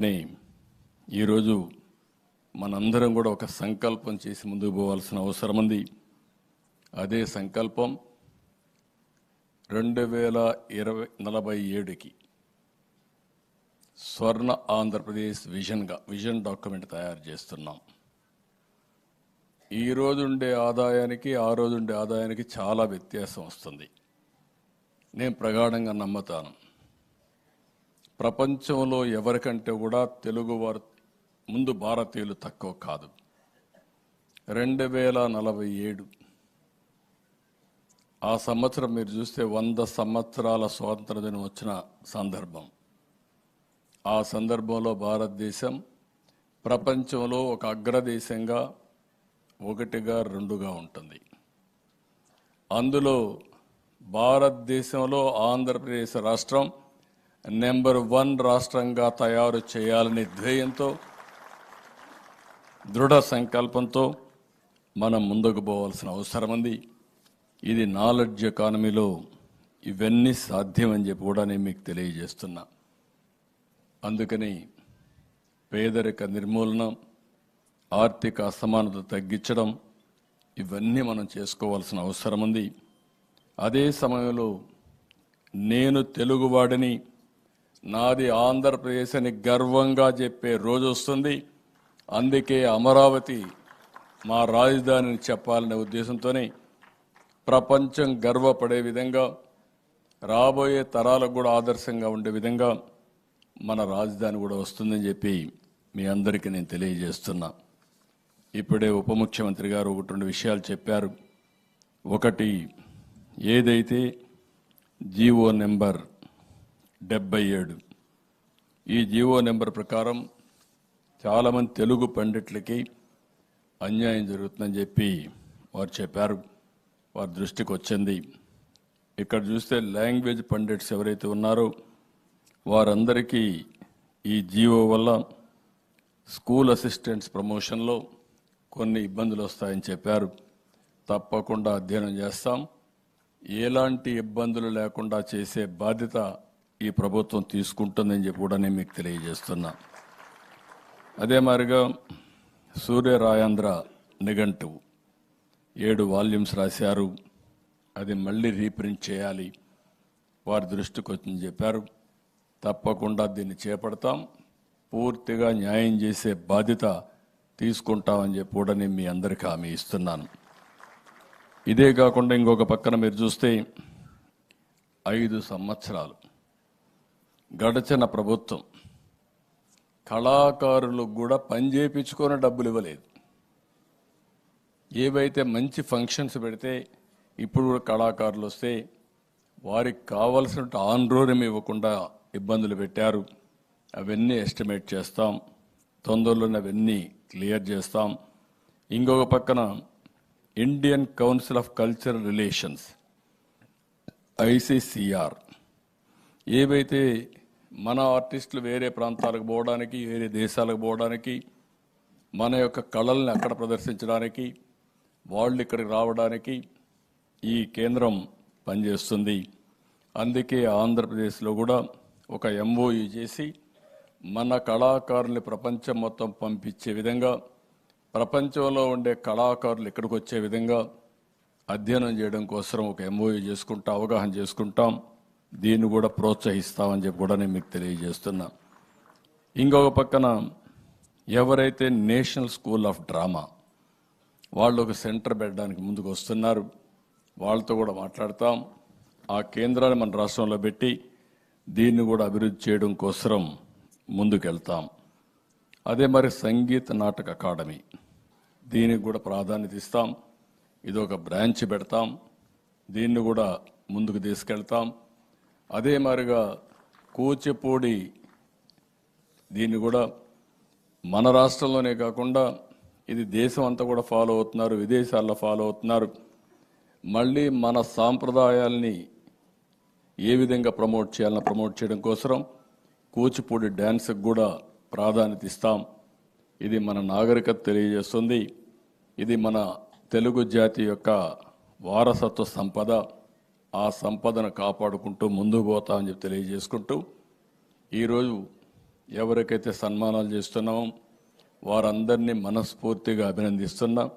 ని ఈరోజు మనందరం కూడా ఒక సంకల్పం చేసి ముందుకు పోవాల్సిన అవసరం ఉంది. అదే సంకల్పం రెండు వేల ఇరవై నలభై ఏడుకి స్వర్ణ ఆంధ్రప్రదేశ్ విజన్గా విజన్ డాక్యుమెంట్ తయారు చేస్తున్నాం. ఈ ఉండే ఆదాయానికి ఆ రోజు ఉండే ఆదాయానికి చాలా వ్యత్యాసం వస్తుంది. నేను ప్రగాఢంగా నమ్ముతాను. ప్రపంచంలో ఎవరికంటే కూడా తెలుగువారు ముందు భారతీయులు తక్కువ కాదు. రెండు వేల నలభై ఏడు ఆ సంవత్సరం మీరు చూస్తే వంద సంవత్సరాల స్వాతంత్ర దినం వచ్చిన సందర్భం. ఆ సందర్భంలో భారతదేశం ప్రపంచంలో ఒక అగ్రదేశంగా ఒకటిగా రెండుగా ఉంటుంది. అందులో భారతదేశంలో ఆంధ్రప్రదేశ్ రాష్ట్రం నెంబర్ వన్ రాష్ట్రంగా తయారు చేయాలనే ధ్యేయంతో దృఢ సంకల్పంతో మనం ముందుకు పోవాల్సిన అవసరం ఉంది. ఇది నాలెడ్జ్ ఎకానమీలో ఇవన్నీ సాధ్యమని చెప్పి కూడా నేను మీకు తెలియజేస్తున్నా. అందుకని పేదరిక నిర్మూలన ఆర్థిక అసమానత తగ్గించడం ఇవన్నీ మనం చేసుకోవాల్సిన అవసరం ఉంది. అదే సమయంలో నేను తెలుగువాడిని నాది ఆంధ్రప్రదేశ్ అని గర్వంగా చెప్పే రోజు వస్తుంది. అందుకే అమరావతి మా రాజధానిని చెప్పాలనే ఉద్దేశంతోనే ప్రపంచం గర్వపడే విధంగా రాబోయే తరాలకు కూడా ఆదర్శంగా ఉండే విధంగా మన రాజధాని కూడా వస్తుందని చెప్పి మీ అందరికీ నేను తెలియజేస్తున్నా. ఇప్పుడే ఉప ముఖ్యమంత్రి గారు ఒకటి రెండు విషయాలు చెప్పారు. ఒకటి ఏదైతే జీవో నెంబర్ డెబ్బై ఏడు. ఈ జీవో నెంబర్ ప్రకారం చాలామంది తెలుగు పండిట్లకి అన్యాయం జరుగుతుందని చెప్పి వారు చెప్పారు. వారి దృష్టికి వచ్చింది. ఇక్కడ చూస్తే లాంగ్వేజ్ పండిట్స్ ఎవరైతే ఉన్నారో వారందరికీ ఈ జీవో వల్ల స్కూల్ అసిస్టెంట్స్ ప్రమోషన్లో కొన్ని ఇబ్బందులు వస్తాయని చెప్పారు. తప్పకుండా అధ్యయనం చేస్తాం. ఎలాంటి ఇబ్బందులు లేకుండా చేసే బాధ్యత ఈ ప్రభుత్వం తీసుకుంటుందని చెప్పి కూడా నేను మీకు తెలియజేస్తున్నా. అదే సూర్య సూర్యరాయాంధ్ర నిఘంటువు ఏడు వాల్యూమ్స్ రాశారు. అది మళ్ళీ రీప్రింట్ చేయాలి వారి దృష్టికి వచ్చింది చెప్పారు. తప్పకుండా దీన్ని చేపడతాం. పూర్తిగా న్యాయం చేసే బాధ్యత తీసుకుంటామని చెప్పి కూడా నేను మీ అందరికీ హామీ ఇస్తున్నాను. ఇదే కాకుండా ఇంకొక పక్కన మీరు చూస్తే ఐదు సంవత్సరాలు గడచిన ప్రభుత్వం. కళాకారులకు కూడా పని చేయించుకొని డబ్బులు ఇవ్వలేదు. ఏవైతే మంచి ఫంక్షన్స్ పెడితే ఇప్పుడు కూడా కళాకారులు వస్తే వారికి కావలసిన ఆన్రోరం ఇవ్వకుండా ఇబ్బందులు పెట్టారు. అవన్నీ ఎస్టిమేట్ చేస్తాం. తొందరలోనే అవన్నీ క్లియర్ చేస్తాం. ఇంకొక పక్కన Indian Council of Cultural Relations ICCR ఏవైతే మన ఆర్టిస్టులు వేరే ప్రాంతాలకు పోవడానికి వేరే దేశాలకు పోవడానికి మన యొక్క కళల్ని అక్కడ ప్రదర్శించడానికి వాళ్ళు ఇక్కడికి రావడానికి ఈ కేంద్రం పనిచేస్తుంది. అందుకే ఆంధ్రప్రదేశ్లో కూడా ఒక ఎంఓయు చేసి మన కళాకారుల్ని ప్రపంచం మొత్తం పంపించే విధంగా ప్రపంచంలో ఉండే కళాకారులు ఇక్కడికి వచ్చే విధంగా అధ్యయనం చేయడం కోసం ఒక ఎంఓయు చేసుకుంటా అవగాహన చేసుకుంటాం. దీన్ని కూడా ప్రోత్సహిస్తామని చెప్పి కూడా నేను మీకు తెలియజేస్తున్నా. ఇంకొక పక్కన ఎవరైతే నేషనల్ స్కూల్ ఆఫ్ డ్రామా వాళ్ళు ఒక సెంటర్ పెట్టడానికి ముందుకు వస్తున్నారు వాళ్ళతో కూడా మాట్లాడతాం. ఆ కేంద్రాన్ని మన రాష్ట్రంలో పెట్టి దీన్ని కూడా అభివృద్ధి చేయడం కోసం ముందుకెళ్తాం. అదే మరి సంగీత నాటక అకాడమీ. దీనికి కూడా ప్రాధాన్యత ఇస్తాం. ఇది ఒక బ్రాంచ్ పెడతాం. దీన్ని కూడా ముందుకు తీసుకెళ్తాం. అదే మాదిరిగా కూచిపూడి దీన్ని కూడా మన రాష్ట్రంలోనే కాకుండా ఇది దేశం అంతా కూడా ఫాలో అవుతున్నారు విదేశాల్లో ఫాలో అవుతున్నారు. మళ్ళీ మన సాంప్రదాయాల్ని ఏ విధంగా ప్రమోట్ చేయాలని ప్రమోట్ చేయడం కోసం కూచిపూడి డ్యాన్స్కి కూడా ప్రాధాన్యత ఇస్తాం. ఇది మన నాగరికత తెలియజేస్తుంది. ఇది మన తెలుగు జాతి యొక్క వారసత్వ సంపద. ఆ సంపదను కాపాడుకుంటూ ముందుకు పోతామని చెప్పి తెలియజేసుకుంటూ ఈరోజు ఎవరికైతే సన్మానాలు చేస్తున్నామో వారందరినీ మనస్ఫూర్తిగా అభినందిస్తున్నాం.